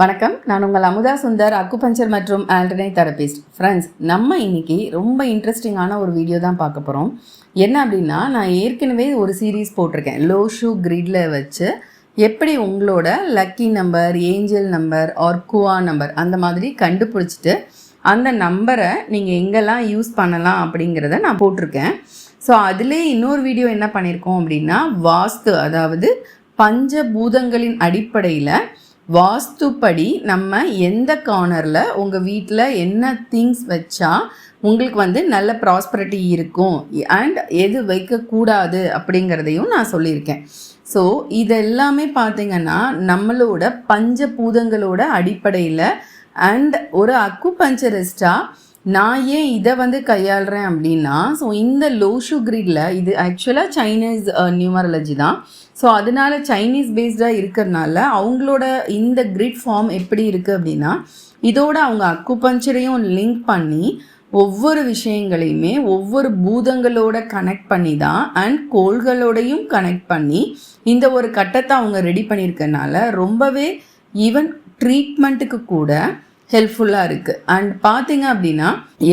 வணக்கம். நான் உங்கள் அமுதா சுந்தர் அக்குபஞ்சர் மற்றும் ஆல்டர்னே தெரபிஸ்ட். ஃப்ரெண்ட்ஸ் நம்ம இன்னைக்கு ரொம்ப இன்ட்ரெஸ்டிங்கான ஒரு வீடியோ தான் பார்க்க போகிறோம் என்ன அப்படின்னா நான் ஏற்கனவே ஒரு சீரீஸ் போட்டிருக்கேன். லோ ஷூ கிரிட்ல வச்சு எப்படி உங்களோட lucky number angel number or kua number அந்த மாதிரி கண்டுபிடிச்சிட்டு அந்த நம்பரை நீங்கள் எங்கெல்லாம் யூஸ் பண்ணலாம் அப்படிங்கிறத நான் போட்டிருக்கேன். ஸோ அதிலே இன்னொரு வீடியோ என்ன பண்ணியிருக்கோம் அப்படின்னா வாஸ்து அதாவது பஞ்சபூதங்களின் அடிப்படையில் வாஸ்துப்படி நம்ம எந்த கார்னரில் உங்கள் வீட்டில் என்ன திங்ஸ் வச்சா உங்களுக்கு வந்து நல்ல ப்ராஸ்பரிட்டி இருக்கும்? அண்ட் எது வைக்கக்கூடாது அப்படிங்கிறதையும் நான் சொல்லியிருக்கேன். ஸோ இதெல்லாமே பார்த்தீங்கன்னா நம்மளோட பஞ்சபூதங்களோட அடிப்படையில் அண்ட் ஒரு அக்குபஞ்சரிஸ்டாக நான் ஏன் இதை வந்து கையாளுறேன் அப்படின்னா ஸோ இந்த லோஷு கிரிட்ல இது ஆக்சுவலாக சைனீஸ் நியூமராலஜி தான். ஸோ அதனால சைனீஸ் பேஸ்டாக இருக்கிறனால அவங்களோட இந்த கிரிட் ஃபார்ம் எப்படி இருக்குது அப்படின்னா இதோட அவங்க அக்குபஞ்சரையும் லிங்க் பண்ணி ஒவ்வொரு விஷயங்களையுமே ஒவ்வொரு பூதங்களோட கனெக்ட் பண்ணி தான் அண்ட் கோள்களோடையும் கனெக்ட் பண்ணி இந்த ஒரு கட்டத்தை அவங்க ரெடி பண்ணியிருக்கனால ரொம்பவே ஈவன் ட்ரீட்மெண்ட்டுக்கு கூட ஹெல்ப்ஃபுல்லாக இருக்குது அண்ட் பார்த்தீங்க அப்படின்னா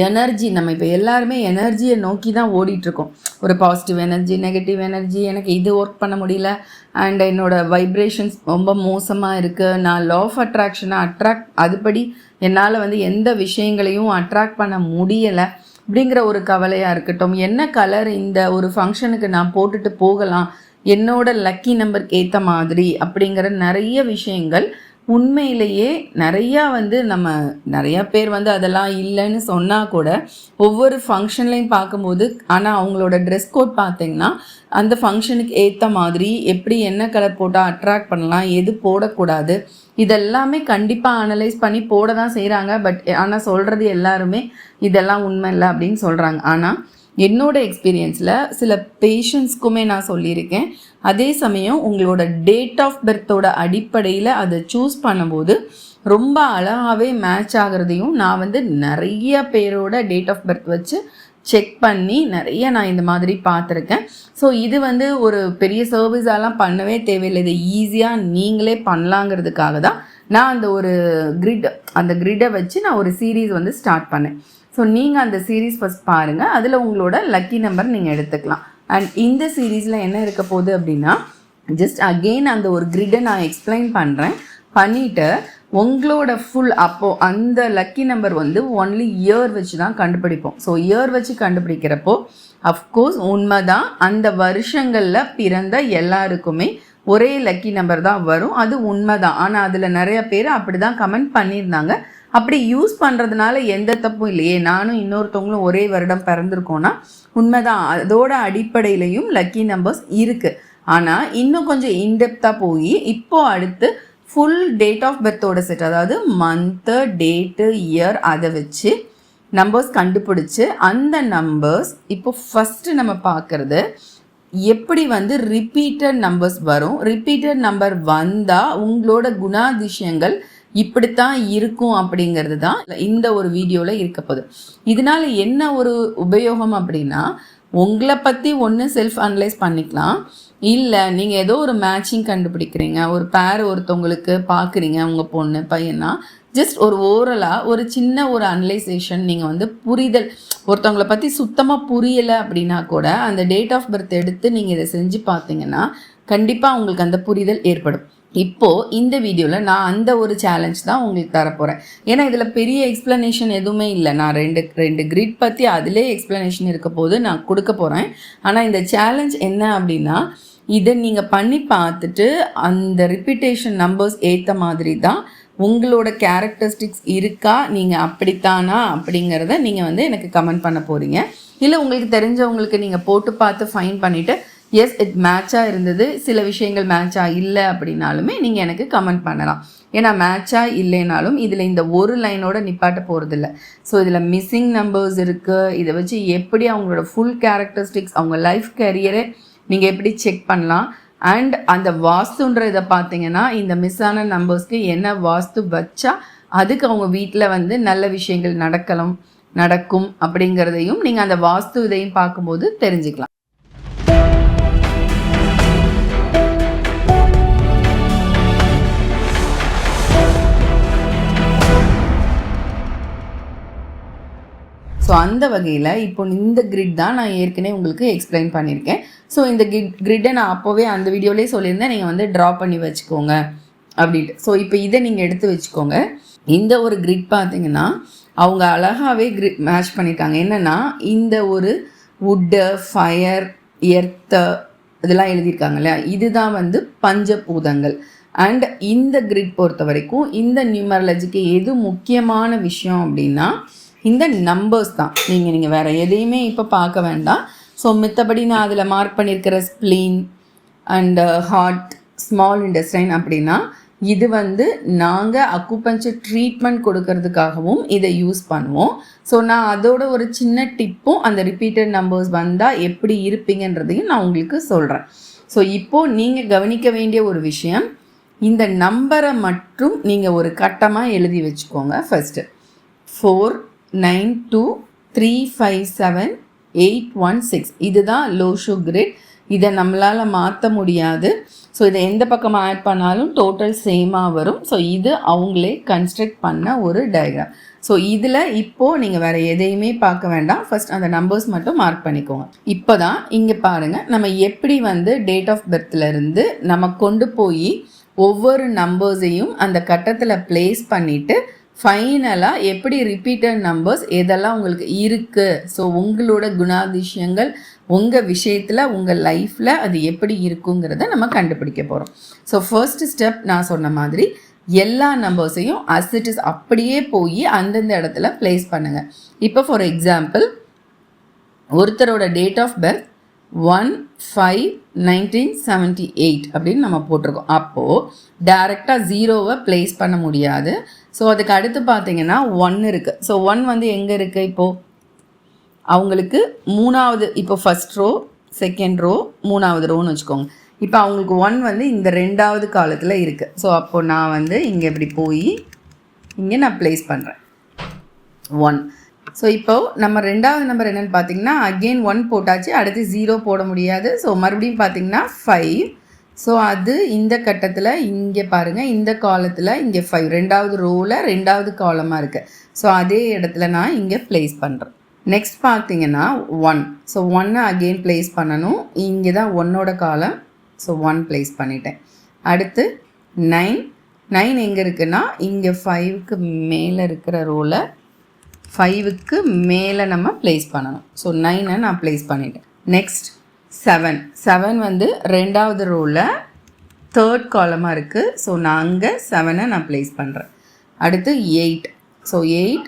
எனர்ஜி நம்ம இப்போ எல்லாருமே எனர்ஜியை நோக்கி தான் ஓடிட்டுருக்கோம். ஒரு பாசிட்டிவ் எனர்ஜி நெகட்டிவ் எனர்ஜி எனக்கு இது ஒர்க் பண்ண முடியல அண்ட் என்னோடய வைப்ரேஷன்ஸ் ரொம்ப மோசமாக இருக்குது நான் லா ஆஃப் அட்ராக்ஷனை அட்ராக்ட் அதுபடி என்னால் வந்து எந்த விஷயங்களையும் அட்ராக்ட் பண்ண முடியலை அப்படிங்கிற ஒரு கவலையாக இருக்கட்டும். என்ன கலர் இந்த ஒரு ஃபங்க்ஷனுக்கு நான் போட்டுட்டு போகலாம் என்னோட லக்கி நம்பருக்கு ஏற்ற மாதிரி அப்படிங்கிற நிறைய விஷயங்கள் உண்மையிலேயே நிறையா வந்து நம்ம நிறையா பேர் வந்து அதெல்லாம் இல்லைன்னு சொன்னால் கூட ஒவ்வொரு ஃபங்க்ஷன்லையும் பார்க்கும்போது ஆனால் அவங்களோட ட்ரெஸ் கோட் பார்த்திங்கன்னா அந்த ஃபங்க்ஷனுக்கு ஏற்ற மாதிரி எப்படி என்ன கலர் போட்டால் அட்ராக்ட் பண்ணலாம் எது போடக்கூடாது இதெல்லாமே கண்டிப்பாக அனலைஸ் பண்ணி போட தான் செய்கிறாங்க பட் ஆனால் சொல்கிறது எல்லாருமே இதெல்லாம் உண்மை இல்லை அப்படின்னு சொல்கிறாங்க ஆனால் என்னோட எக்ஸ்பீரியன்ஸில் சில பேஷண்ட்ஸ்க்குமே நான் சொல்லியிருக்கேன். அதே சமயம் உங்களோட டேட் ஆஃப் பர்த்தோட அடிப்படையில் அதை சூஸ் பண்ணும்போது ரொம்ப அழகாகவே மேட்ச் ஆகிறதையும் நான் வந்து நிறைய பேரோட டேட் ஆஃப் பர்த் வச்சு செக் பண்ணி நிறைய நான் இந்த மாதிரி பார்த்துருக்கேன். ஸோ இது வந்து ஒரு பெரிய சர்வீஸாலாம் பண்ணவே தேவையில்லை. இதை ஈஸியாக நீங்களே பண்ணலாங்கிறதுக்காக தான் நான் அந்த ஒரு கிரிட் அந்த கிரிட்டை வச்சு நான் ஒரு சீரீஸ் வந்து ஸ்டார்ட் பண்ணேன். ஸோ நீங்கள் அந்த சீரீஸ் ஃபஸ்ட் பாருங்கள் அதில் உங்களோட லக்கி நம்பர் நீங்கள் எடுத்துக்கலாம். அண்ட் இந்த சீரீஸில் என்ன இருக்க போகுது அப்படின்னா ஜஸ்ட் அகெயின் அந்த ஒரு கிரிட்டை நான் எக்ஸ்பிளைன் பண்ணுறேன் பண்ணிவிட்டு உங்களோட ஃபுல் அப்போது அந்த லக்கி நம்பர் வந்து ஒன்லி இயர் வச்சு தான் கண்டுபிடிப்போம். ஸோ இயர் வச்சு கண்டுபிடிக்கிறப்போ அஃப்கோர்ஸ் உண்மை தான் அந்த வருஷங்களில் பிறந்த எல்லாருக்குமே ஒரே லக்கி நம்பர் தான் வரும். அது உண்மை தான் ஆனால் அதில் நிறைய பேர் அப்படி தான் கமெண்ட் பண்ணியிருந்தாங்க. அப்படி யூஸ் பண்ணுறதுனால எந்த தப்பும் இல்லையே. நானும் இன்னொருத்தவங்களும் ஒரே வருடம் பிறந்திருக்கோன்னா உண்மைதான். அதோட அடிப்படையிலையும் லக்கி நம்பர்ஸ் இருக்குது ஆனால் இன்னும் கொஞ்சம் இன்டெப்த்தாக போய் இப்போது அடுத்து ஃபுல் டேட் ஆஃப் பர்த்தோட செட் அதாவது மந்த்து டேட்டு இயர் அதை வச்சு நம்பர்ஸ் கண்டுபிடிச்சி அந்த நம்பர்ஸ் இப்போ ஃபஸ்ட்டு நம்ம பார்க்குறது எப்படி வந்து ரிப்பீட்டட் நம்பர்ஸ் வரும்? ரிப்பீட்டட் நம்பர் வந்தால் உங்களோட குணாதிசயங்கள் இப்படித்தான் இருக்கும் அப்படிங்கிறது தான் இந்த ஒரு வீடியோவில் இருக்க போகுது. இதனால என்ன ஒரு உபயோகம் அப்படின்னா உங்களை பற்றி ஒன்று செல்ஃப் அனலைஸ் பண்ணிக்கலாம். இல்லை நீங்கள் ஏதோ ஒரு மேட்சிங் கண்டுபிடிக்கிறீங்க. ஒரு பேர் ஒருத்தவங்களுக்கு பார்க்குறீங்க உங்கள் பொண்ணு பையனா ஜஸ்ட் ஒரு ஓரலாக ஒரு சின்ன ஒரு அனலைசேஷன் நீங்கள் வந்து புரிதல் ஒருத்தவங்களை பற்றி சுத்தமாக புரியலை அப்படின்னா கூட அந்த டேட் ஆஃப் பர்த் எடுத்து நீங்கள் இதை செஞ்சு பார்த்தீங்கன்னா கண்டிப்பாக உங்களுக்கு அந்த புரிதல் ஏற்படும். இப்போது இந்த வீடியோவில் நான் அந்த ஒரு சேலஞ்ச் தான் உங்களுக்கு தரப்போகிறேன் ஏன்னா இதில் பெரிய எக்ஸ்ப்ளனேஷன் எதுவுமே இல்லை. நான் ரெண்டு ரெண்டு கிரிட் பற்றி அதிலே எக்ஸ்ப்ளனேஷன் இருக்க போது நான் கொடுக்க போகிறேன் ஆனால் இந்த சேலஞ்ச் என்ன அப்படின்னா இதை நீங்கள் பண்ணி பார்த்துட்டு அந்த ரிப்பீட்டேஷன் நம்பர்ஸ் ஏற்ற மாதிரி தான் உங்களோட கேரக்டரிஸ்டிக்ஸ் இருக்கா நீங்கள் அப்படித்தானா அப்படிங்கிறத நீங்கள் வந்து எனக்கு கமெண்ட் பண்ண போகிறீங்க இல்லை உங்களுக்கு தெரிஞ்சவங்களுக்கு நீங்கள் போட்டு பார்த்து ஃபைன் பண்ணிவிட்டு எஸ் இட் மேட்சாக இருந்தது. சில விஷயங்கள் மேட்சாக இல்லை அப்படின்னாலுமே நீங்கள் எனக்கு கமெண்ட் பண்ணலாம். ஏன்னா மேட்சாக இல்லைனாலும் இதில் இந்த ஒரு லைனோட நிப்பாட்ட போகிறதில்ல ஸோ இதில் மிஸ்ஸிங் நம்பர்ஸ் இருக்குது இதை வச்சு எப்படி அவங்களோட ஃபுல் கேரக்டரிஸ்டிக்ஸ் அவங்க லைஃப் கரியரை நீங்கள் எப்படி செக் பண்ணலாம்? அண்ட் அந்த வாஸ்துன்ற இதை பார்த்தீங்கன்னா இந்த மிஸ் ஆன நம்பர்ஸ்க்கு என்ன வாஸ்து வச்சா அதுக்கு அவங்க வீட்டில் வந்து நல்ல விஷயங்கள் நடக்கலாம் நடக்கும் அப்படிங்கிறதையும் நீங்கள் அந்த வாஸ்து இதையும் பார்க்கும்போது தெரிஞ்சுக்கலாம். ஸோ அந்த வகையில் இப்போ இந்த கிரிட் தான் நான் ஏற்கனவே உங்களுக்கு எக்ஸ்பிளைன் பண்ணியிருக்கேன். ஸோ இந்த கிட் கிரிட்டை நான் அப்போவே அந்த வீடியோலேயே சொல்லியிருந்தேன். நீங்கள் வந்து ட்ரா பண்ணி வச்சுக்கோங்க அப்படின்ட்டு. ஸோ இப்போ இதை நீங்கள் எடுத்து வச்சுக்கோங்க. இந்த ஒரு கிரிட் பார்த்தீங்கன்னா அவங்க அழகாகவே கிரிட் மேட்ச் பண்ணியிருக்காங்க. என்னென்னா இந்த ஒரு வுட்டு ஃபயர் எர்த்து இதெல்லாம் எழுதியிருக்காங்க இல்லையா? இதுதான் வந்து பஞ்சபூதங்கள். அண்ட் இந்த கிரிட் பொறுத்த வரைக்கும் இந்த நியூமரலஜிக்கு எது முக்கியமான விஷயம் அப்படின்னா இந்த நம்பர்ஸ் தான். நீங்கள் நீங்கள் வேறு எதையுமே இப்போ பார்க்க வேண்டாம். ஸோ மித்தபடி நான் அதில் மார்க் பண்ணியிருக்கிற spleen and heart small intestine அப்படின்னா இது வந்து நாங்கள் அக்குப்பஞ்சர் ட்ரீட்மெண்ட் கொடுக்கறதுக்காகவும் இதை யூஸ் பண்ணுவோம். ஸோ நான் அதோட ஒரு சின்ன டிப்பும் அந்த ரிப்பீட்டட் நம்பர்ஸ் வந்தால் எப்படி இருப்பீங்கன்றதையும் நான் உங்களுக்கு சொல்கிறேன் ஸோ இப்போது நீங்கள் கவனிக்க வேண்டிய ஒரு விஷயம் இந்த நம்பரை மட்டும் நீங்கள் ஒரு கட்டமாக எழுதி வச்சுக்கோங்க first four nine two three five seven eight one six. இதுதான் லோ சுக்ரிட் இதை நம்மளால் மாற்ற முடியாது. ஸோ இதை எந்த பக்கமாக ஆட் பண்ணாலும் டோட்டல் சேமாக வரும். ஸோ இது அவங்களே கன்ஸ்ட்ரக்ட் பண்ண ஒரு டயக்ராம் ஸோ இதில் இப்போது நீங்கள் வேறு எதையுமே பார்க்க வேண்டாம். ஃபஸ்ட் அந்த நம்பர்ஸ் மட்டும் மார்க் பண்ணிக்கோங்க. இப்போ தான் இங்கே பாருங்கள் நம்ம எப்படி வந்து டேட் ஆஃப் பர்த்லேருந்து நம்ம கொண்டு போய் ஒவ்வொரு நம்பர்ஸையும் அந்த கட்டத்தில் ப்ளேஸ் பண்ணிவிட்டு ஃபைனலாக எப்படி ரிப்பீட்டட் நம்பர்ஸ் எதெல்லாம் உங்களுக்கு இருக்குது ஸோ உங்களோட குணாதிசயங்கள் உங்கள் விஷயத்தில் உங்கள் லைஃப்பில் அது எப்படி இருக்குங்கிறத நம்ம கண்டுபிடிக்க போகிறோம் ஸோ ஃபர்ஸ்ட் ஸ்டெப் நான் சொன்ன மாதிரி எல்லா நம்பர்ஸையும் அசிட்டிஸ் அப்படியே போய் அந்தந்த இடத்துல ப்ளேஸ் பண்ணுங்கள் இப்போ ஃபார் எக்ஸாம்பிள் ஒருத்தரோட date of birth one five nineteen seventy eight அப்படின்னு நம்ம போட்டிருக்கோம். அப்போது டேரெக்டாக ஜீரோவை ப்ளேஸ் பண்ண முடியாது. ஸோ அதுக்கு அடுத்து பார்த்தீங்கன்னா ஒன் இருக்குது ஸோ ஒன் வந்து எங்கே இருக்குது இப்போது அவங்களுக்கு மூணாவது இப்போ ஃபஸ்ட் ரோ செகண்ட் ரோ மூணாவது ரோன்னு வச்சுக்கோங்க. இப்போ அவங்களுக்கு ஒன் வந்து இந்த ரெண்டாவது காலத்தில் இருக்குது ஸோ அப்போது நான் வந்து இங்கே இப்படி போய் இங்கே நான் ப்ளேஸ் பண்ணுறேன் ஒன் ஸோ இப்போது நம்ம ரெண்டாவது நம்பர் என்னென்னு பார்த்தீங்கன்னா அகெயின் ஒன் போட்டாச்சு. அடுத்து ஜீரோ போட முடியாது. ஸோ மறுபடியும் பார்த்தீங்கன்னா ஃபைவ் ஸோ அது இந்த கட்டத்தில் இங்கே பாருங்கள் இந்த காலத்தில் இங்கே ஃபைவ் ரெண்டாவது ரோவில் ரெண்டாவது காலமாக இருக்குது ஸோ அதே இடத்துல நான் இங்கே ப்ளேஸ் பண்ணுறேன் நெக்ஸ்ட் பார்த்தீங்கன்னா ஒன் ஸோ ஒன்னை அகெயின் ப்ளேஸ் பண்ணணும். இங்கே தான் ஒன்னோட காலம் ஸோ ஒன் ப்ளேஸ் பண்ணிட்டேன். அடுத்து நைன் நைன் எங்கே இருக்குன்னா இங்கே ஃபைவுக்கு மேலே இருக்கிற ரோவில் ஃபைவுக்கு மேலே நம்ம ப்ளேஸ் பண்ணணும். ஸோ நைனை நான் ப்ளேஸ் பண்ணிட்டேன். நெக்ஸ்ட் செவன் செவன் வந்து ரெண்டாவது ரோவில் தேர்ட் காலமாக இருக்குது ஸோ நான் அங்கே செவனை நான் ப்ளேஸ் பண்ணுறேன் அடுத்து எயிட் ஸோ எயிட்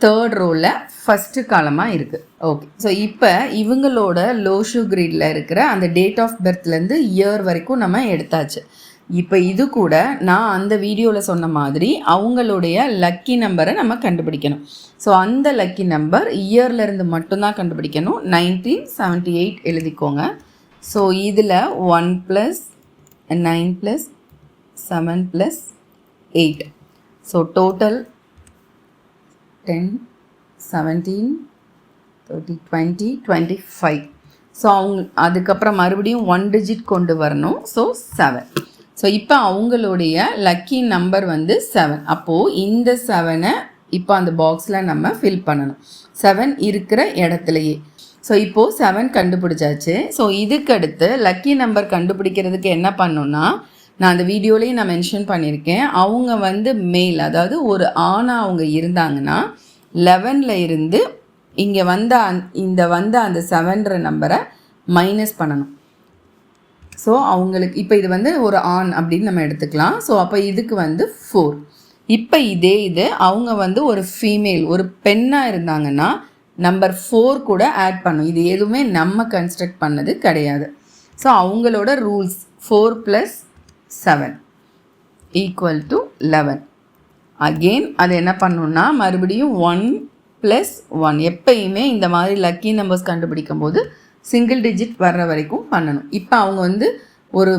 தேர்ட் ரோவில் ஃபஸ்ட்டு காலமாக இருக்குது ஓகே ஸோ இப்போ இவங்களோட லோஷு கிரீடில் இருக்கிற அந்த டேட் ஆஃப் பர்த்லேருந்து இயர் வரைக்கும் நம்ம எடுத்தாச்சு. இப்போ இது கூட நான் அந்த வீடியோவில் சொன்ன மாதிரி அவங்களுடைய லக்கி நம்பரை நம்ம கண்டுபிடிக்கணும். ஸோ அந்த லக்கி நம்பர் இயர்லேருந்து மட்டும்தான் கண்டுபிடிக்கணும். நைன்டீன் செவன்ட்டி எயிட் எழுதிக்கோங்க. ஸோ இதில் one plus nine plus seven plus eight so total ten seventeen thirty twenty twenty five so அவங்க அதுக்கப்புறம் மறுபடியும் ஒன் டிஜிட் கொண்டு வரணும். ஸோ செவன் ஸோ இப்போ அவங்களுடைய லக்கி நம்பர் வந்து செவன் அப்போது இந்த செவனை இப்போ அந்த பாக்ஸில் நம்ம ஃபில் பண்ணணும். செவன் இருக்கிற இடத்துலையே. ஸோ இப்போது செவன் கண்டுபிடிச்சாச்சு. ஸோ இதுக்கடுத்து லக்கி நம்பர் கண்டுபிடிக்கிறதுக்கு என்ன பண்ணணும்னா நான் அந்த வீடியோலேயும் நான் மென்ஷன் பண்ணியிருக்கேன். அவங்க வந்து மெயில் அதாவது ஒரு ஆணாக அவங்க இருந்தாங்கன்னா லெவனில் இருந்து இங்கே வந்த அந் இந்த வந்த அந்த செவன்ற நம்பரை மைனஸ் பண்ணணும். ஸோ அவங்களுக்கு இப்போ இது வந்து ஒரு ஆண் அப்படின்னு நம்ம எடுத்துக்கலாம். ஸோ அப்போ இதுக்கு வந்து ஃபோர் இப்போ இதே இது அவங்க வந்து ஒரு ஃபீமேல் ஒரு பெண்ணாக இருந்தாங்கன்னா நம்பர் ஃபோர் கூட ஆட் பண்ணும். இது எதுவுமே நம்ம கன்ஸ்ட்ரக்ட் பண்ணது கிடையாது. ஸோ அவங்களோட rules four plus seven equal to eleven again அது என்ன பண்ணணும்னா மறுபடியும் ஒன் ப்ளஸ் ஒன் எப்பயுமே இந்த மாதிரி லக்கி நம்பர்ஸ் கண்டுபிடிக்கும் போது சிங்கிள் டிஜிட் வர்ற வரைக்கும் பண்ணணும். இப்போ அவங்க வந்து ஒரு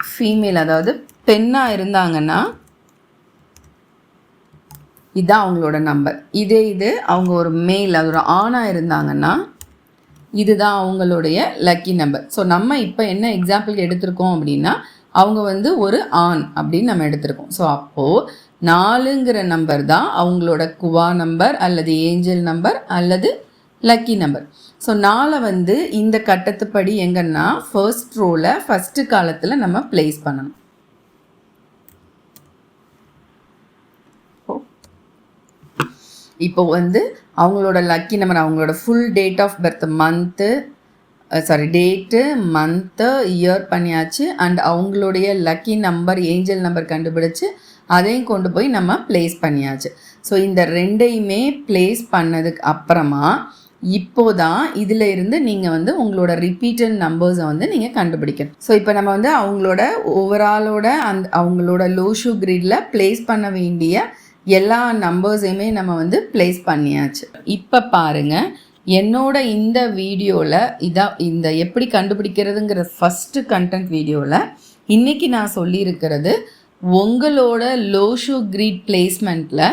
ஃபீமேல் அதாவது பெண்ணாக இருந்தாங்கன்னா இதுதான் அவங்களோட நம்பர் இதே இது அவங்க ஒரு மேல் அது ஒரு ஆணாக இருந்தாங்கன்னா இதுதான் அவங்களுடைய லக்கி நம்பர் ஸோ நம்ம இப்போ என்ன எக்ஸாம்பிளுக்கு எடுத்திருக்கோம் அப்படின்னா அவங்க வந்து ஒரு ஆண் அப்படின்னு நம்ம எடுத்திருக்கோம். ஸோ அப்போது நாலுங்கிற நம்பர் தான் அவங்களோட குவா நம்பர் அல்லது ஏஞ்சல் நம்பர் அல்லது லக்கி நம்பர் ஸோ நாளை வந்து இந்த கட்டத்துப்படி எங்கன்னா ஃபர்ஸ்ட் ரோவில் ஃபஸ்ட்டு காலத்தில் நம்ம ப்ளேஸ் பண்ணணும். இப்போ வந்து அவங்களோட லக்கி நம்பர் அவங்களோட full date of birth month sorry date month year பண்ணியாச்சு. அண்ட் அவங்களுடைய லக்கி நம்பர் ஏஞ்சல் நம்பர் கண்டுபிடிச்சு அதையும் கொண்டு போய் நம்ம ப்ளேஸ் பண்ணியாச்சு. ஸோ இந்த ரெண்டையுமே ப்ளேஸ் பண்ணதுக்கு அப்புறமா இப்போ தான் இதில் இருந்து நீங்கள் வந்து உங்களோட ரிப்பீட்டட் நம்பர்ஸை வந்து நீங்கள் கண்டுபிடிக்கணும். ஸோ இப்போ நம்ம வந்து அவங்களோட ஓவராலோட அந்த அவங்களோட லோஷு கிரிடில் ப்ளேஸ் பண்ண வேண்டிய எல்லா நம்பர்ஸையுமே நம்ம வந்து ப்ளேஸ் பண்ணியாச்சு. இப்போ பாருங்கள் என்னோட இந்த வீடியோவில் இதான் இந்த எப்படி கண்டுபிடிக்கிறதுங்கிற ஃபஸ்ட்டு கண்டென்ட் வீடியோவில் இன்றைக்கி நான் சொல்லியிருக்கிறது உங்களோட லோஷு கிரீட் பிளேஸ்மெண்ட்டில்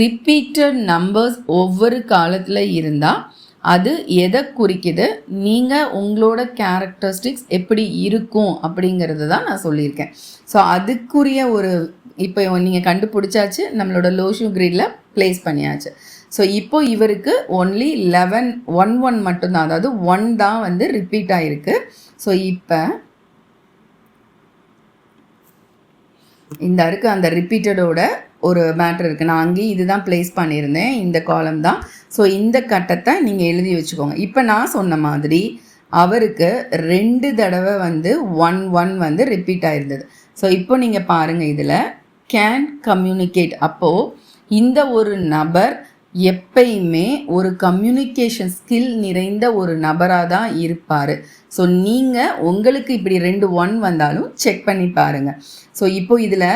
ரிப்பீட்டட் நம்பர்ஸ் ஒவ்வொரு காலத்தில் இருந்தால் அது எதை குறிக்குது? நீங்கள் உங்களோட கேரக்டரிஸ்டிக்ஸ் எப்படி இருக்கும் அப்படிங்கிறது தான் நான் சொல்லியிருக்கேன். ஸோ அதுக்குரிய ஒரு இப்போ நீங்கள் கண்டுபிடிச்சாச்சு நம்மளோட லோஷு கிரீடில் ப்ளேஸ் பண்ணியாச்சு. ஸோ இப்போ இவருக்கு ஒன்லி லெவன் ஒன் ஒன் மட்டும்தான் அதாவது ஒன் தான் வந்து ரிப்பீட் ஆகிருக்கு ஸோ இப்போ இந்த இருக்கு அந்த ரிப்பீட்டடோட ஒரு மேட்ரு இருக்குது நான் அங்கேயும் இதுதான் ப்ளேஸ் பண்ணியிருந்தேன். இந்த காலம் தான். ஸோ இந்த கட்டத்தை நீங்கள் எழுதி வச்சுக்கோங்க. இப்போ நான் சொன்ன மாதிரி அவருக்கு ரெண்டு தடவை வந்து ஒன் ஒன் வந்து ரிப்பீட் ஆயிருந்தது. ஸோ இப்போ நீங்கள் பாருங்கள் இதில் கேன் கம்யூனிகேட் அப்போது இந்த ஒரு நபர் எப்பயுமே ஒரு கம்யூனிகேஷன் ஸ்கில் நிறைந்த ஒரு நபராக தான் இருப்பார். ஸோ நீங்கள் உங்களுக்கு இப்படி ரெண்டு ஒன் வந்தாலும் செக் பண்ணி பாருங்கள் ஸோ இப்போ இதில்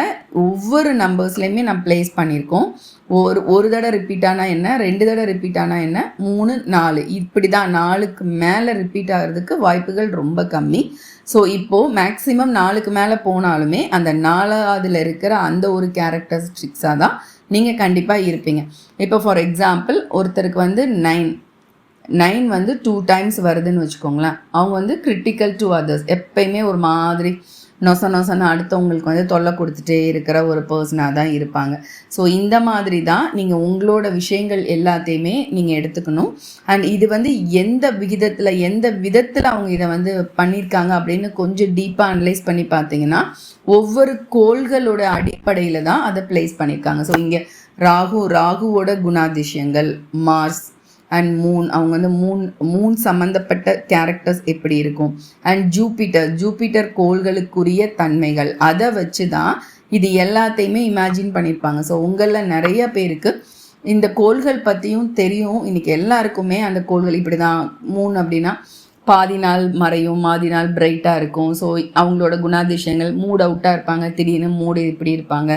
ஒவ்வொரு நம்பர்ஸ்லேயுமே நான் ப்ளேஸ் பண்ணியிருக்கோம். ஒரு ஒரு தடவை ரிப்பீட் ஆனால் என்ன ரெண்டு தடவை ரிப்பீட் ஆனால் என்ன மூணு நாலு. இப்படி தான் நாலுக்கு மேலே ரிப்பீட் ஆகிறதுக்கு வாய்ப்புகள் ரொம்ப கம்மி. ஸோ இப்போது மேக்ஸிமம் நாலுக்கு மேலே போனாலுமே அந்த நாலாவதுல இருக்கிற அந்த ஒரு கேரக்டரிஸ்டிக்ஸாக தான் நீங்கள் கண்டிப்பாக இருப்பீங்க. இப்போ ஃபார் எக்ஸாம்பிள் ஒருத்தருக்கு வந்து நைன் நைன் வந்து டூ டைம்ஸ் வருதுன்னு வச்சுக்கோங்களேன். அவங்க வந்து கிரிட்டிக்கல் டு அதர்ஸ் எப்பயுமே ஒரு மாதிரி நொச நொசன்னு அடுத்தவங்களுக்கு வந்து தொல்லை கொடுத்துட்டே இருக்கிற ஒரு பர்சனாக தான் இருப்பாங்க. ஸோ இந்த மாதிரி தான் நீங்கள் உங்களோட விஷயங்கள் எல்லாத்தையுமே நீங்கள் எடுத்துக்கணும். அண்ட் இது வந்து எந்த விகிதத்தில் எந்த விதத்தில் அவங்க இதை வந்து பண்ணியிருக்காங்க அப்படின்னு கொஞ்சம் டீப்பாக அனலைஸ் பண்ணி பார்த்தீங்கன்னா ஒவ்வொரு கோள்களோட அடிப்படையில் தான் அதை பிளேஸ் பண்ணியிருக்காங்க ஸோ இங்கே ராகு ராகுவோட குணாதிசயங்கள் மார்ஸ் அண்ட் மூன் அவங்க வந்து மூன் மூன் சம்மந்தப்பட்ட கேரக்டர்ஸ் எப்படி இருக்கும்? அண்ட் ஜூபிட்டர் ஜூபிட்டர் கோள்களுக்குரிய தன்மைகள். அதை வச்சு தான் இது எல்லாத்தையுமே இமேஜின் பண்ணியிருப்பாங்க. ஸோ உங்களில் நிறைய பேருக்கு இந்த கோள்கள் பற்றியும் தெரியும். இன்றைக்கி எல்லாருக்குமே அந்த கோள்கள் இப்படி தான் மூன் அப்படின்னா பாதி நாள் மறையும் பாதி நாள் பிரைட்டாக இருக்கும். ஸோ அவங்களோட குணாதிசயங்கள் மூட் அவுட்டாக இருப்பாங்க. திடீர்னு மூடு இப்படி இருப்பாங்க.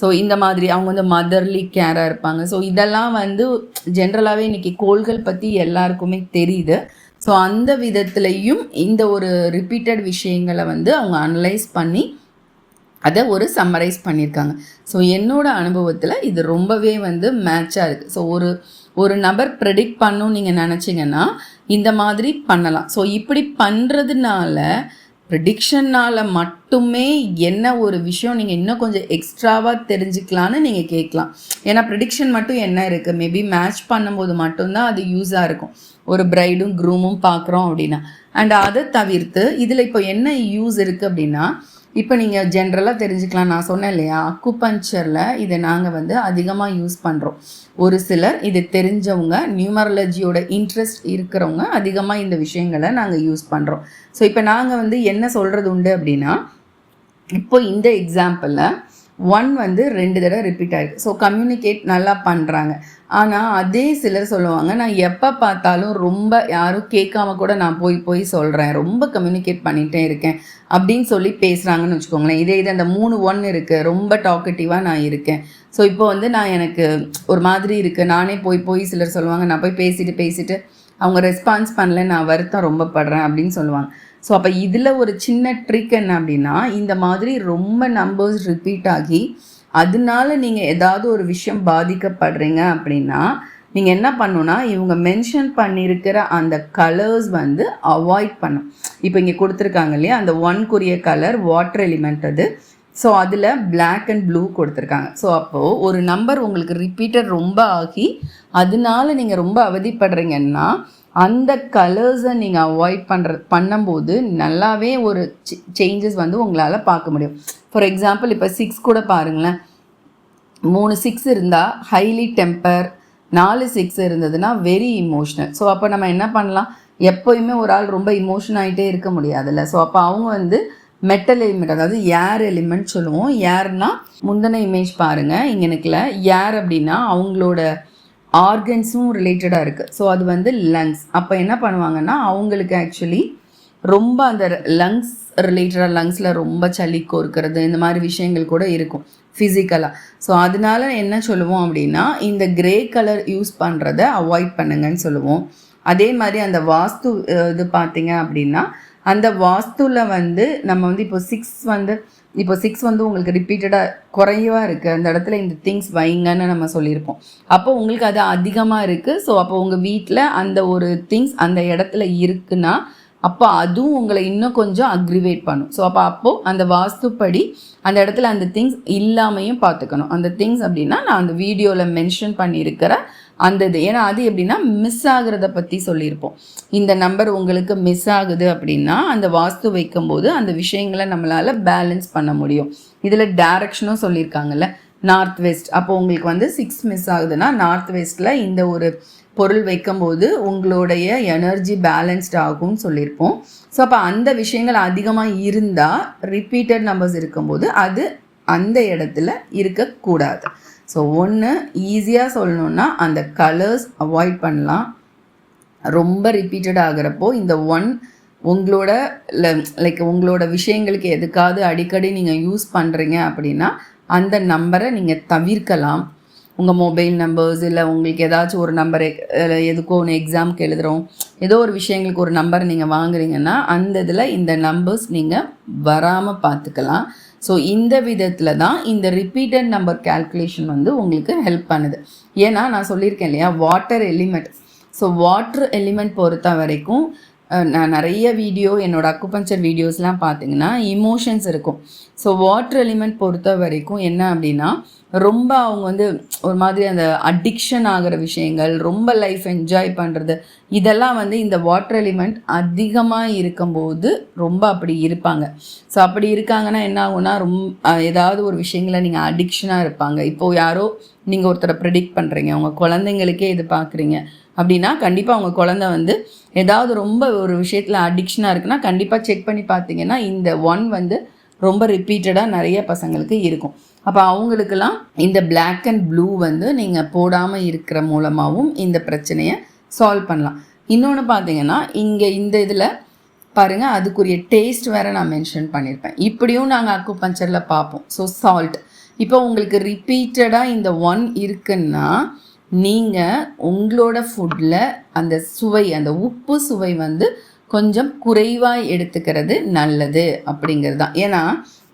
ஸோ இந்த மாதிரி அவங்க வந்து மதர்லி கேராக இருப்பாங்க. ஸோ இதெல்லாம் வந்து ஜென்ரலாகவே இன்றைக்கி கோள்கள் பற்றி எல்லாருக்குமே தெரியுது. ஸோ அந்த விதத்துலையும் இந்த ஒரு ரிப்பீட்டட் விஷயங்களை வந்து அவங்க அனலைஸ் பண்ணி அதை ஒரு சம்மரைஸ் பண்ணியிருக்காங்க. ஸோ என்னோட அனுபவத்தில் இது ரொம்பவே வந்து மேட்சாக இருக்குது ஸோ ஒரு ஒரு நபர் ப்ரெடிக்ட் பண்ணும் நீங்கள் நினச்சிங்கன்னா இந்த மாதிரி பண்ணலாம். ஸோ இப்படி பண்ணுறதுனால ப்ரிடிக்ஷனால் மட்டுமே என்ன ஒரு விஷயம் நீங்கள் இன்னும் கொஞ்சம் எக்ஸ்ட்ராவாக தெரிஞ்சுக்கலான்னு நீங்கள் கேட்கலாம். ஏன்னா ப்ரிடிக்ஷன் மட்டும் என்ன இருக்குது மேபி மேட்ச் பண்ணும்போது மட்டும்தான் அது யூஸாக இருக்கும். ஒரு ப்ரைடும் க்ரூமும் பார்க்குறோம் அப்படின்னா. அண்ட் அதை தவிர்த்து இதில் இப்போ என்ன யூஸ் இருக்குது அப்படின்னா இப்போ நீங்கள் ஜென்ரலாக தெரிஞ்சுக்கலாம். நான் சொன்னேன் இல்லையா? அக்குபஞ்சரில் இதை நாங்கள் வந்து அதிகமாக யூஸ் பண்ணுறோம் ஒரு சிலர் இது தெரிஞ்சவங்க நியூமரலஜியோட இன்ட்ரெஸ்ட் இருக்கிறவங்க அதிகமாக இந்த விஷயங்களை நாங்கள் யூஸ் பண்ணுறோம் ஸோ இப்போ நாங்கள் வந்து என்ன சொல்கிறது உண்டு அப்படின்னா இப்போ இந்த எக்ஸாம்பிளில் ஒன் வந்து ரெண்டு தடவை ரிப்பீட் ஆகிருக்கு ஸோ கம்யூனிகேட் நல்லா பண்ணுறாங்க ஆனால் அதே சிலர் சொல்லுவாங்க நான் எப்போ பார்த்தாலும் ரொம்ப யாரும் கேட்காம கூட நான் போய் போய் சொல்கிறேன் ரொம்ப கம்யூனிகேட் பண்ணிகிட்டே இருக்கேன். அப்படின்னு சொல்லி பேசுகிறாங்கன்னு வச்சுக்கோங்களேன். இதே இது அந்த மூணு ஒன் இருக்குது ரொம்ப டாக்கட்டிவாக நான் இருக்கேன். ஸோ இப்போ வந்து நான் எனக்கு ஒரு மாதிரி இருக்குது நானே போய் போய் சிலர் சொல்லுவாங்க நான் போய் பேசிட்டு பேசிட்டு அவங்க ரெஸ்பான்ஸ் பண்ணல. நான் வருத்தம் ரொம்ப படுறேன். அப்படின்னு சொல்லுவாங்க. ஸோ அப்போ இதில் ஒரு சின்ன ட்ரிக் என்ன அப்படின்னா இந்த மாதிரி ரொம்ப நம்பர்ஸ் ரிப்பீட் ஆகி அதனால நீங்கள் ஏதாவது ஒரு விஷயம் பாதிக்கப்படுறீங்க அப்படின்னா நீங்கள் என்ன பண்ணுன்னா இவங்க மென்ஷன் பண்ணியிருக்கிற அந்த கலர்ஸ் வந்து அவாய்ட் பண்ணும் இப்போ இங்கே கொடுத்துருக்காங்க இல்லையா அந்த ஒன்குரிய கலர் வாட்டர் எலிமெண்ட் அது. ஸோ அதில் பிளாக் அண்ட் ப்ளூ கொடுத்துருக்காங்க. ஸோ அப்போது ஒரு நம்பர் உங்களுக்கு ரிப்பீட்டட் ரொம்ப ஆகி அதனால நீங்கள் ரொம்ப அவதிப்படுறீங்கன்னா அந்த கலர்ஸை நீங்கள் அவாய்ட் பண்ணுற பண்ணும்போது நல்லாவே ஒரு சேஞ்சஸ் வந்து உங்களால் பார்க்க முடியும். ஃபார் எக்ஸாம்பிள் இப்போ சிக்ஸ் கூட பாருங்களேன். மூணு சிக்ஸ் இருந்தால் ஹைலி டெம்பர் நாலு சிக்ஸ் இருந்ததுன்னா வெரி இமோஷ்னல் ஸோ அப்போ நம்ம என்ன பண்ணலாம்? எப்போயுமே ஒரு ஆள் ரொம்ப இமோஷன் ஆகிட்டே இருக்க முடியாதுல்ல. ஸோ அப்போ அவங்க வந்து மெட்டல் எலிமெண்ட் அதாவது ஏர் எலிமெண்ட் சொல்லுவோம். ஏர்னால் முந்தின இமேஜ் பாருங்கள் இங்கே எனக்குல ஏர் அப்படின்னா அவங்களோட ஆர்கன்ஸும் ரிலேட்டடாக இருக்குது ஸோ அது வந்து லங்ஸ் அப்போ என்ன பண்ணுவாங்கன்னா அவங்களுக்கு ஆக்சுவலி ரொம்ப அந்த லங்ஸ் ரிலேட்டடாக லங்ஸில் ரொம்ப சளி கோர்க்கிறது இந்த மாதிரி விஷயங்கள் கூட இருக்கும் ஃபிசிக்கலாக ஸோ அதனால என்ன சொல்லுவோம் அப்படின்னா இந்த கிரே கலர் யூஸ் பண்ணுறத அவாய்ட் பண்ணுங்கன்னு சொல்லுவோம். அதே மாதிரி அந்த வாஸ்து இது பார்த்தீங்க அப்படின்னா அந்த வாஸ்துவில் வந்து நம்ம வந்து இப்போ சிக்ஸ் வந்து இப்போ சிக்ஸ் வந்து உங்களுக்கு ரிப்பீட்டடாக குறைவாக இருக்குது அந்த இடத்துல இந்த திங்ஸ் வைங்கன்னு நம்ம சொல்லியிருப்போம். அப்போ உங்களுக்கு அது அதிகமாக இருக்குது ஸோ அப்போ உங்கள் வீட்டில் அந்த ஒரு திங்ஸ் அந்த இடத்துல இருக்குன்னா அப்போ அதுவும் உங்களை இன்னும் கொஞ்சம் அக்ரிவேட் பண்ணும். ஸோ அப்போ அப்போது அந்த வாஸ்துப்படி அந்த இடத்துல அந்த திங்ஸ் இல்லாமையும் பார்த்துக்கணும். அந்த திங்ஸ் அப்படின்னா நான் அந்த வீடியோவில் மென்ஷன் பண்ணியிருக்கிற அந்த இது ஏன்னா அது எப்படின்னா மிஸ் ஆகுறத பற்றி சொல்லியிருப்போம். இந்த நம்பர் உங்களுக்கு மிஸ் ஆகுது அப்படின்னா அந்த வாஸ்து வைக்கும்போது அந்த விஷயங்களை நம்மளால் பேலன்ஸ் பண்ண முடியும். இதில் டேரக்ஷனும் சொல்லியிருக்காங்கல்ல நார்த் வெஸ்ட் அப்போ உங்களுக்கு வந்து சிக்ஸ் மிஸ் ஆகுதுன்னா நார்த் வெஸ்ட்டில் இந்த ஒரு பொருள் வைக்கும்போது உங்களுடைய எனர்ஜி பேலன்ஸ்ட் ஆகும்னு சொல்லியிருப்போம். ஸோ அப்போ அந்த விஷயங்கள் அதிகமாக இருந்தால் ரிப்பீட்டட் நம்பர்ஸ் இருக்கும்போது அது அந்த இடத்துல இருக்கக்கூடாது. ஸோ ஒன்று ஈஸியாக சொல்லணுன்னா அந்த கலர்ஸ் அவாய்ட் பண்ணலாம். ரொம்ப ரிப்பீட்டட் ஆகிறப்போ இந்த ஒன் உங்களோட லைக் உங்களோட விஷயங்களுக்கு எதுக்காவது அடிக்கடி நீங்கள் யூஸ் பண்ணுறீங்க அப்படின்னா அந்த நம்பரை நீங்கள் தவிர்க்கலாம். உங்கள் மொபைல் நம்பர்ஸ் இல்லை உங்களுக்கு ஏதாச்சும் ஒரு நம்பர் எதுக்கோ ஒன்று எக்ஸாம்க்கு எழுதுகிறோம் ஏதோ ஒரு விஷயங்களுக்கு ஒரு நம்பர் நீங்கள் வாங்குறீங்கன்னா அந்த இதில் இந்த நம்பர்ஸ் நீங்கள் வராமல் பார்த்துக்கலாம். ஸோ இந்த விதத்தில் தான் இந்த ரிப்பீட்டட் நம்பர் கால்குலேஷன் வந்து உங்களுக்கு ஹெல்ப் பண்ணுது. ஏன்னா நான் சொல்லியிருக்கேன் இல்லையா water element so water element பொறுத்த வரைக்கும் நான் நிறைய வீடியோ என்னோடய அக்குபஞ்சர் வீடியோஸ்லாம் பார்த்தீங்கன்னா இமோஷன்ஸ் இருக்கும். ஸோ வாட்டர் எலிமெண்ட் பொறுத்த வரைக்கும் என்ன அப்படின்னா ரொம்ப அவங்க வந்து ஒரு மாதிரி அந்த அடிக்ஷன் ஆகிற விஷயங்கள் ரொம்ப லைஃப் என்ஜாய் பண்ணுறது இதெல்லாம் வந்து இந்த வாட்டர் எலிமெண்ட் அதிகமாக இருக்கும்போது ரொம்ப அப்படி இருப்பாங்க. ஸோ அப்படி இருக்காங்கன்னா என்ன ஆகும்னா ரொம்ப ஏதாவது ஒரு விஷயங்களை நீங்கள் அடிக்ஷனாக இருப்பாங்க. இப்போது யாரோ நீங்கள் ஒருத்தரை ப்ரிடிக்ட் பண்ணுறீங்க உங்கள் குழந்தைங்களுக்கே இது பார்க்குறீங்க அப்படின்னா கண்டிப்பாக உங்கள் குழந்த வந்து ஏதாவது ரொம்ப ஒரு விஷயத்தில் அடிக்ஷனாக இருக்குன்னா கண்டிப்பாக செக் பண்ணி பார்த்தீங்கன்னா இந்த ஒன் வந்து ரொம்ப ரிப்பீட்டடாக நிறைய பசங்களுக்கு இருக்கும். அப்போ அவங்களுக்கெல்லாம் இந்த பிளாக் அண்ட் ப்ளூ வந்து நீங்கள் போடாமல் இருக்கிற மூலமாகவும் இந்த பிரச்சனையை சால்வ் பண்ணலாம். இன்னொன்று பார்த்தீங்கன்னா இங்கே இந்த இதில் பாருங்கள் அதுக்குரிய டேஸ்ட் வேறு நான் மென்ஷன் பண்ணியிருப்பேன் இப்படியும் நாங்கள் அக்கு பஞ்சரில் பார்ப்போம். ஸோ சால்ட் இப்போ உங்களுக்கு ரிப்பீட்டடாக இந்த ஒன் இருக்குன்னா நீங்கள் உங்களோட ஃபுட்டில் அந்த சுவை அந்த உப்பு சுவை வந்து கொஞ்சம் குறைவாக எடுத்துக்கிறது நல்லது அப்படிங்கிறது தான். ஏன்னா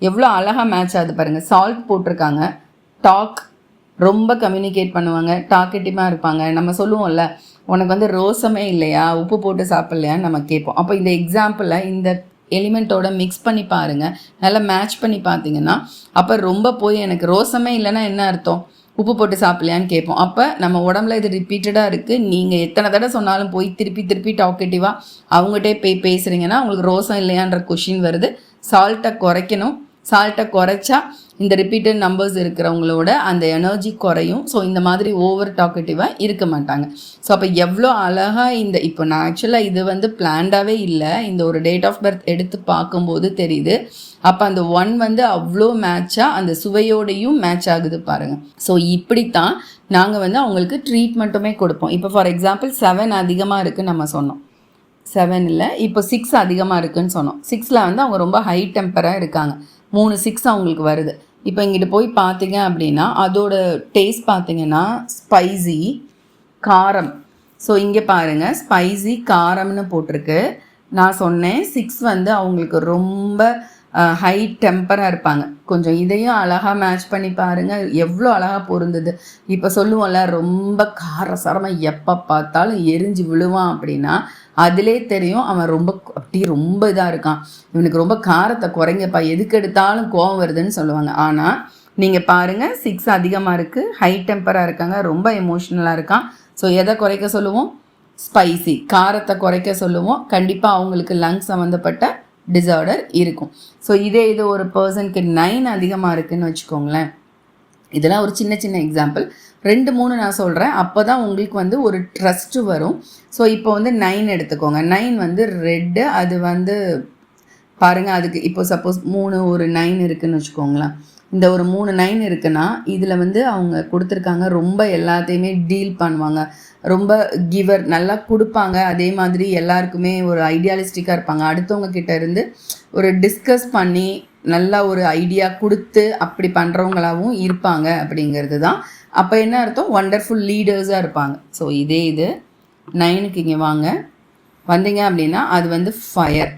எவ்வளோ அழகாக மேட்ச் ஆகுது பாருங்கள் சால்ட் போட்டிருக்காங்க. டாக் ரொம்ப கம்யூனிகேட் பண்ணுவாங்க. டாக்கெட்டிவாக இருப்பாங்க. நம்ம சொல்லுவோம்ல உனக்கு வந்து ரோசமே இல்லையா? உப்பு போட்டு சாப்பிட்லையான்னு நம்ம கேட்போம். அப்போ இந்த எக்ஸாம்பிளில் இந்த எலிமெண்ட்டோட மிக்ஸ் பண்ணி பாருங்கள் நல்லா மேட்ச் பண்ணி பார்த்தீங்கன்னா அப்போ ரொம்ப போய் எனக்கு ரோசமே இல்லைன்னா என்ன அர்த்தம்? உப்பு போட்டு சாப்பிடலையான்னு கேட்போம். அப்போ நம்ம உடம்புல இது ரிப்பீட்டடாக இருக்குது நீங்கள் எத்தனை தடவை சொன்னாலும் போய் திருப்பி திருப்பி டாக்கெட்டிவாக அவங்ககிட்டே போய் பேசுகிறீங்கன்னா உங்களுக்கு ரோசம் இல்லையான்ற கொஷின் வருது. சால்ட்டை குறைக்கணும். சால்ட்டை குறைச்சா இந்த ரிப்பீட்டட் நம்பர்ஸ் இருக்கிறவங்களோட அந்த எனர்ஜி குறையும். ஸோ இந்த மாதிரி ஓவர் டாக்கட்டிவாக இருக்க மாட்டாங்க. ஸோ அப்போ எவ்வளோ அழகாக இந்த இப்போ நான் ஆக்சுவலாக இது வந்து பிளான்டாகவே இல்லை. இந்த ஒரு டேட் ஆஃப் பர்த் எடுத்து பார்க்கும்போது தெரியுது. அப்போ அந்த ஒன் வந்து அவ்வளோ மேட்சாக அந்த சுவையோடையும் மேட்ச் ஆகுது பாருங்கள் ஸோ இப்படித்தான் நாங்கள் வந்து அவங்களுக்கு ட்ரீட்மெண்ட்டுமே கொடுப்போம். இப்போ ஃபார் எக்ஸாம்பிள் செவன் அதிகமாக இருக்குன்னு நம்ம சொன்னோம். செவனில் இப்போ சிக்ஸ் அதிகமாக இருக்குன்னு சொன்னோம். சிக்ஸில் வந்து அவங்க ரொம்ப ஹை டெம்பராக இருக்காங்க. மூணு சிக்ஸ் அவங்களுக்கு வருது. இப்போ இங்கிட்டு போய் பார்த்தீங்க அப்படின்னா அதோட டேஸ்ட் பார்த்தீங்கன்னா ஸ்பைசி காரம். ஸோ இங்கே பாருங்கள் ஸ்பைசி காரம்னு போட்டிருக்கு. நான் சொன்னேன் சிக்ஸ் வந்து அவங்களுக்கு ரொம்ப ஹை டெம்பராக இருப்பாங்க. கொஞ்சம் இதையும் அழகாக மேட்ச் பண்ணி பாருங்கள் எவ்வளோ அழகாக பொருந்தது. இப்போ சொல்லுவோம்ல ரொம்ப காரசாரமாக எப்போ பார்த்தாலும் எரிஞ்சு விழுவான் அப்படின்னா அதிலே தெரியும் அவன் ரொம்ப அப்படி ரொம்ப இதாக இருக்கான். இவனுக்கு ரொம்ப காரத்தை குறைங்கப்பா. எதுக்கு எடுத்தாலும் கோவம் வருதுன்னு சொல்லுவாங்க. ஆனால் நீங்கள் பாருங்கள் சிக்ஸ் அதிகமாக இருக்குது ஹை டெம்பராக இருக்காங்க. ரொம்ப எமோஷ்னலாக இருக்கான். ஸோ எதை குறைக்க சொல்லுவோம்? ஸ்பைசி காரத்தை குறைக்க சொல்லுவோம். கண்டிப்பாக அவங்களுக்கு லங்ஸ் சம்மந்தப்பட்ட டிஸார்டர் இருக்கும். ஸோ இதே இது ஒரு பர்சனுக்கு நைன் அதிகமாக இருக்குதுன்னு வச்சுக்கோங்களேன். இதெல்லாம் ஒரு சின்ன சின்ன எக்ஸாம்பிள் ரெண்டு மூணு நான் சொல்கிறேன் அப்போ தான் உங்களுக்கு வந்து ஒரு ட்ரஸ்ட்டு வரும். ஸோ இப்போ வந்து நைன் எடுத்துக்கோங்க. நைன் வந்து ரெட்டு அது வந்து பாருங்கள் அதுக்கு இப்போ சப்போஸ் மூணு ஒரு நைன் இருக்குதுன்னு வச்சுக்கோங்களேன். இந்த ஒரு மூணு நைன் இருக்குன்னா இதில் வந்து அவங்க கொடுத்துருக்காங்க ரொம்ப எல்லாத்தையுமே டீல் பண்ணுவாங்க. ரொம்ப கிவர் நல்லா கொடுப்பாங்க. அதே மாதிரி எல்லாருக்குமே ஒரு ஐடியாலிஸ்டிக்காக இருப்பாங்க. அடுத்தவங்க கிட்ட இருந்து ஒரு டிஸ்கஸ் பண்ணி நல்லா ஒரு ஐடியா கொடுத்து அப்படி பண்ணுறவங்களாகவும் இருப்பாங்க அப்படிங்கிறது தான் அப்போ என்ன அர்த்தம்? ஒண்டர்ஃபுல் லீடர்ஸாக இருப்பாங்க. ஸோ இதே இது. நைனுக்கு இங்கே வாங்க. வந்தீங்க அப்படின்னா அது வந்து ஃபயர்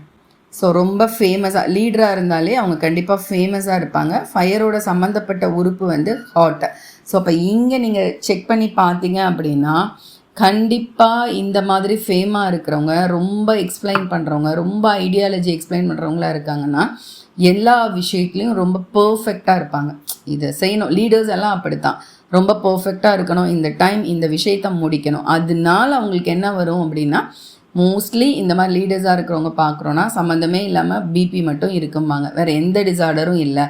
ஸோ ரொம்ப ஃபேமஸாக லீடராக இருந்தாலே அவங்க கண்டிப்பாக ஃபேமஸாக இருப்பாங்க. ஃபயரோட சம்மந்தப்பட்ட உறுப்பு வந்து ஹாட் ஸோ அப்போ இங்கே நீங்கள் செக் பண்ணி பார்த்தீங்க அப்படின்னா கண்டிப்பாக இந்த மாதிரி ஃபேமாக இருக்கிறவங்க ரொம்ப எக்ஸ்பிளைன் பண்ணுறவங்க ரொம்ப ஐடியாலஜி எக்ஸ்பிளைன் பண்ணுறவங்களா இருக்காங்கன்னா எல்லா விஷயத்துலையும் ரொம்ப பர்ஃபெக்டாக இருப்பாங்க. இதை செய்யணும். லீடர்ஸ் எல்லாம் அப்படித்தான். ரொம்ப பர்ஃபெக்டாக இருக்கணும். இந்த டைம் இந்த விஷயத்த முடிக்கணும். அதனால அவங்களுக்கு என்ன வரும் அப்படின்னா மோஸ்ட்லி இந்த மாதிரி லீடர்ஸாக இருக்கிறவங்க பார்க்குறோன்னா சம்மந்தமே இல்லாமல் பிபி மட்டும் இருக்கும்பாங்க. வேறு எந்த டிசார்டரும் இல்லை.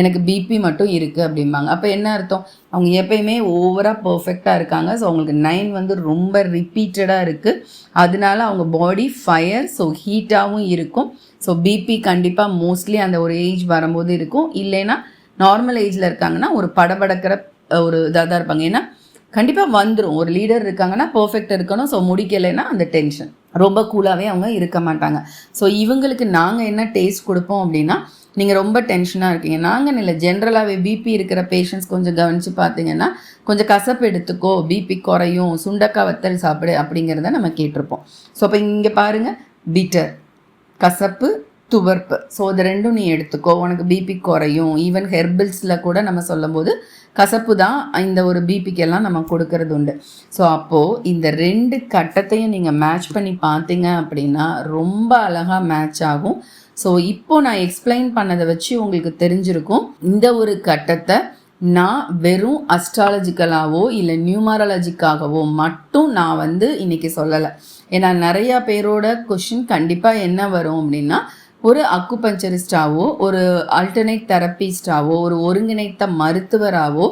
எனக்கு பிபி மட்டும் இருக்குது அப்படிம்பாங்க. அப்போ என்ன அர்த்தம்? அவங்க எப்பயுமே ஓவராக பர்ஃபெக்டாக இருக்காங்க. ஸோ அவங்களுக்கு நைன் வந்து ரொம்ப ரிப்பீட்டடாக இருக்குது அதனால அவங்க பாடி ஃபயர் ஸோ ஹீட்டாகவும் இருக்கும். ஸோ பிபி கண்டிப்பாக மோஸ்ட்லி அந்த ஒரு ஏஜ் வரும்போது இருக்கும். இல்லைன்னா நார்மல் ஏஜில் இருக்காங்கன்னா ஒரு படபடக்கிற ஒரு இதாக தான் இருப்பாங்க. ஏன்னா கண்டிப்பாக வந்துடும் ஒரு லீடர் இருக்காங்கன்னா பர்ஃபெக்ட் இருக்கணும். ஸோ முடிக்கலைன்னா அந்த டென்ஷன் ரொம்ப கூலாகவே அவங்க இருக்க மாட்டாங்க. ஸோ இவங்களுக்கு நாங்கள் என்ன டேஸ்ட் கொடுப்போம் அப்படின்னா நீங்கள் ரொம்ப டென்ஷனாக இருக்கீங்க. நாங்கள் இல்லை ஜென்ரலாகவே பிபி இருக்கிற பேஷண்ட்ஸ் கொஞ்சம் கவனித்து பார்த்தீங்கன்னா கொஞ்சம் கசப்பு எடுத்துக்கோ பிபி குறையும் சுண்டக்காய் வத்தல் சாப்பிடு அப்படிங்கிறத நம்ம கேட்டிருப்போம். ஸோ அப்போ இங்கே பாருங்கள் பீட்டர் கசப்பு துவர்ப்பு. ஸோ அது ரெண்டும் நீ எடுத்துக்கோ. உனக்கு பிபி குறையும். ஈவன் ஹெர்பிள்ஸில் கூட நம்ம சொல்லும்போது கசப்பு தான் இந்த ஒரு பிபிக்கெல்லாம் நம்ம கொடுக்கறது உண்டு. ஸோ அப்போது இந்த ரெண்டு கட்டத்தையும் நீங்கள் மேட்ச் பண்ணி பார்த்தீங்க அப்படின்னா ரொம்ப அழகாக மேட்ச் ஆகும். ஸோ இப்போது நான் எக்ஸ்பிளைன் பண்ணதை வச்சு உங்களுக்கு தெரிஞ்சிருக்கும். இந்த ஒரு கட்டத்தை நான் வெறும் அஸ்ட்ராலஜிக்கலாகவோ இல்லை நியூமராலஜிக்காகவோ மட்டும் நான் வந்து இன்றைக்கி சொல்லலை. ஏன்னா நிறையா பேரோட கொஷின் கண்டிப்பாக என்ன வரும் அப்படின்னா ஒரு அக்குபஞ்சரிஸ்டாவோ ஒரு ஆல்டர்னேட் தெரப்பிஸ்டாவோ ஒரு ஒருங்கிணைத்த மருத்துவராகவோ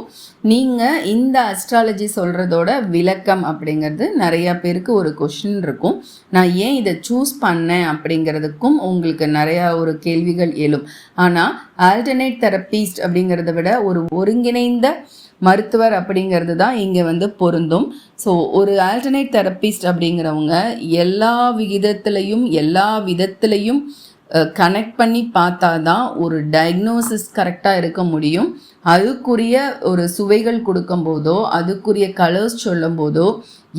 நீங்கள் இந்த அஸ்ட்ராலஜி சொல்கிறதோட விளக்கம் அப்படிங்கிறது நிறையா பேருக்கு ஒரு கொஷின் இருக்கும். நான் ஏன் இதை சூஸ் பண்ணேன் அப்படிங்கிறதுக்கும் உங்களுக்கு நிறையா ஒரு கேள்விகள் எழும். ஆனால் ஆல்டர்னேட் தெரப்பிஸ்ட் அப்படிங்கிறத விட ஒரு ஒருங்கிணைந்த மருத்துவர் அப்படிங்கிறது தான் இங்கே வந்து பொருந்தும். ஸோ ஒரு ஆல்டர்னேட் தெரப்பிஸ்ட் அப்படிங்கிறவங்க எல்லா விகிதத்துலையும் எல்லா விதத்துலையும் கனெக்ட் பண்ணி பார்த்தா தான் ஒரு டயக்னோசிஸ் கரெக்டாக இருக்க முடியும். அதுக்குரிய ஒரு சுவைகள் கொடுக்கும்போதோ அதுக்குரிய கலர்ஸ் சொல்லும் போதோ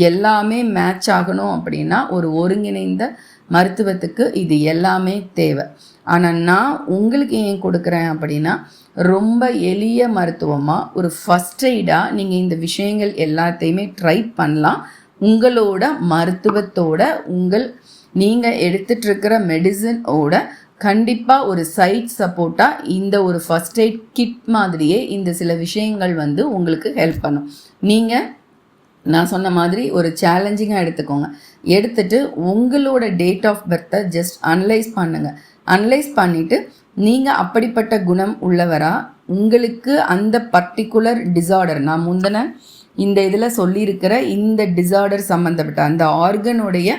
எல்லாமே மேட்ச் ஆகணும் அப்படின்னா ஒரு ஒருங்கிணைந்த மருத்துவத்துக்கு இது எல்லாமே தேவை. ஆனால் நான் உங்களுக்கு ஏன் கொடுக்குறேன் அப்படின்னா ரொம்ப எளிய மருத்துவமாக ஒரு ஃபஸ்ட் எய்டாக நீங்கள் இந்த விஷயங்கள் எல்லாத்தையுமே ட்ரை பண்ணலாம். உங்களோட மருத்துவத்தோட உங்கள் நீங்கள் எடுத்துகிட்ருக்கிற மெடிசனோட கண்டிப்பாக ஒரு சைட் சப்போர்ட்டாக இந்த ஒரு ஃபஸ்ட் எய்ட் கிட் மாதிரியே இந்த சில விஷயங்கள் வந்து உங்களுக்கு ஹெல்ப் பண்ணும். நீங்கள் நான் சொன்ன மாதிரி ஒரு சேலஞ்சிங்காக எடுத்துக்கோங்க. எடுத்துட்டு உங்களோட டேட் ஆஃப் பர்த்தை ஜஸ்ட் அனலைஸ் பண்ணுங்கள் அனலைஸ் பண்ணிவிட்டு நீங்கள் அப்படிப்பட்ட குணம் உள்ளவராக உங்களுக்கு அந்த பர்டிகுலர் டிசார்டர் நான் முந்தின இந்த இதில் சொல்லியிருக்கிற இந்த டிசார்டர் சம்மந்தப்பட்ட அந்த ஆர்கனுடைய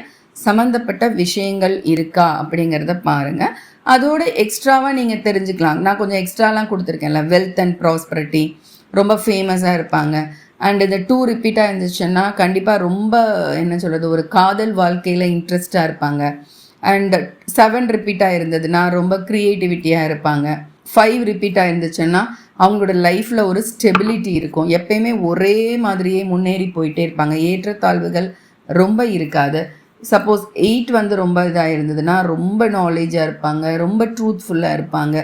சம்மந்தப்பட்ட விஷயங்கள் இருக்கா அப்படிங்கிறத பாருங்கள் அதோட எக்ஸ்ட்ராவாக நீங்கள் தெரிஞ்சுக்கலாம். நான் கொஞ்சம் எக்ஸ்ட்ராலாம் கொடுத்துருக்கேன்ல. வெல்த் அண்ட் ப்ராஸ்பரிட்டி ரொம்ப ஃபேமஸாக இருப்பாங்க. அண்ட் இந்த டூ ரிப்பீட்டாக இருந்துச்சுன்னா கண்டிப்பாக ரொம்ப என்ன சொல்கிறது ஒரு காதல் வாழ்க்கையில் இன்ட்ரெஸ்டாக இருப்பாங்க. அண்ட் செவன் ரிப்பீட்டாக இருந்ததுன்னா ரொம்ப க்ரியேட்டிவிட்டியாக இருப்பாங்க. ஃபைவ் ரிப்பீட்டாக இருந்துச்சுன்னா அவங்களோட லைஃப்பில் ஒரு ஸ்டெபிலிட்டி இருக்கும். எப்பயுமே ஒரே மாதிரியே முன்னேறி போயிட்டே இருப்பாங்க. ஏற்றத்தாழ்வுகள் ரொம்ப இருக்காது. சப்போஸ் எயிட் வந்து ரொம்ப இதாக இருந்ததுன்னா ரொம்ப நாலேஜாக இருப்பாங்க ரொம்ப ட்ரூத்ஃபுல்லாக இருப்பாங்க.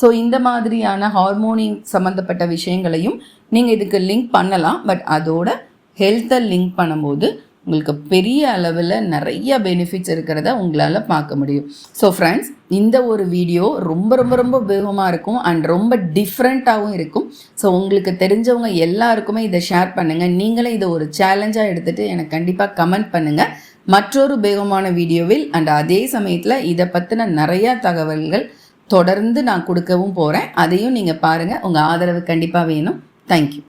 ஸோ இந்த மாதிரியான ஹார்மோனிங் சம்மந்தப்பட்ட விஷயங்களையும் நீங்கள் இதுக்கு லிங்க் பண்ணலாம். பட் அதோட ஹெல்த்தை லிங்க் பண்ணும்போது உங்களுக்கு பெரிய அளவில் நிறைய பெனிஃபிட்ஸ் இருக்கிறத உங்களால் பார்க்க முடியும். ஸோ ஃப்ரெண்ட்ஸ் இந்த ஒரு வீடியோ ரொம்ப ரொம்ப ரொம்ப உபயோகமாக இருக்கும் அண்ட் ரொம்ப டிஃப்ரெண்ட்டாகவும் இருக்கும். ஸோ உங்களுக்கு தெரிஞ்சவங்க எல்லாருக்குமே இதை ஷேர் பண்ணுங்கள் நீங்களே இதை ஒரு சேலஞ்சாக எடுத்துகிட்டு எனக்கு கண்டிப்பாக கமெண்ட் பண்ணுங்கள் மற்றொரு உபயோகமான வீடியோவில் அண்ட் அதே சமயத்தில் இதை பற்றின நிறையா தகவல்கள் தொடர்ந்து நான் கொடுக்கவும் போகிறேன் அதையும் நீங்கள் பாருங்கள் உங்கள் ஆதரவு கண்டிப்பாக வேணும். தேங்க்யூ